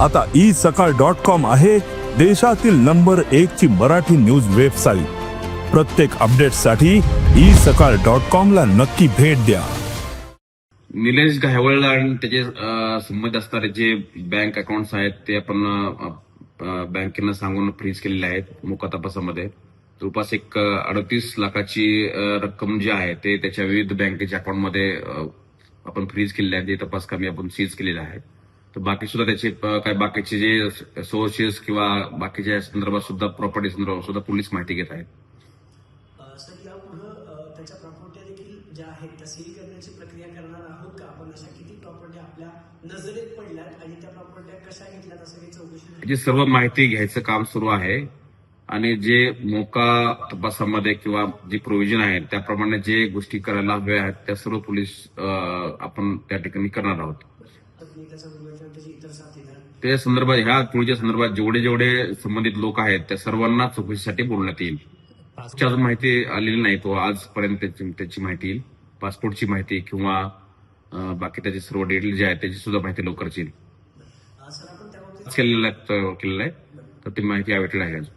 आता ई सकाळ dot com आहे देशातील नंबर एक ची मराठी न्यूज वेबसाईट. प्रत्येक अपडेटसाठी ई सकाळ डॉट कॉम ला नक्की भेट द्या. निलेश घायवळ आणि त्याचे संबंध असणारे जे बँक अकाउंट्स आहेत ते आपण बँकेनं सांगून फ्रीज केलेले आहेत मुका तपासामध्ये. जवळपास एक अडतीस लाखाची रक्कम जी आहे ते त्याच्या विविध बँकेच्या अकाउंटमध्ये आपण फ्रीज केलेले आहे ते तपास कमी आपण सीज केलेले आहे तर बाकी सुद्धा त्याचे काही बाकीचे जे सोर्सेस किंवा बाकीच्या संदर्भात सुद्धा प्रॉपर्टी संदर्भात सुद्धा पोलीस माहिती घेत आहेत अ, सर यापुढं अ, त्याच्या प्रॉपर्ट्या देखील ज्या आहेत त्या सील करण्याची प्रक्रिया करणार आहोत का आपण अशा किती प्रॉपर्ट्या आपल्या नजरेत पडल्यात आणि त्या प्रॉपर्ट्या कशा घेतल्यात असं काही चौकशी झाली? त्याची सर्व माहिती घ्यायचं काम सुरू आहे आणि जे मोका तपासामध्ये किंवा जी प्रोव्हिजन आहे त्याप्रमाणे जे गोष्टी करायला हव्या आहेत त्या सर्व पोलीस आपण त्या ठिकाणी करणार आहोत त्या संदर्भात ह्या टोळीच्या संदर्भात जेवढे जेवढे संबंधित लोक आहेत त्या सर्वांना चौकशीसाठी बोलण्यात येईल. अजून माहिती आलेली नाही तो आजपर्यंत त्याची त्याची माहिती येईल. पासपोर्टची माहिती किंवा बाकी त्याचे सर्व डिटेल जे आहेत त्याची सुद्धा माहिती लवकरच येईल. केलेलं आहे केलेलं आहे. तर ती माहिती यावेळी आहे अजून.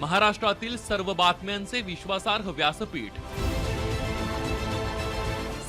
महाराष्ट्रातील सर्व बातम्यांचे विश्वासार्ह व्यासपीठ.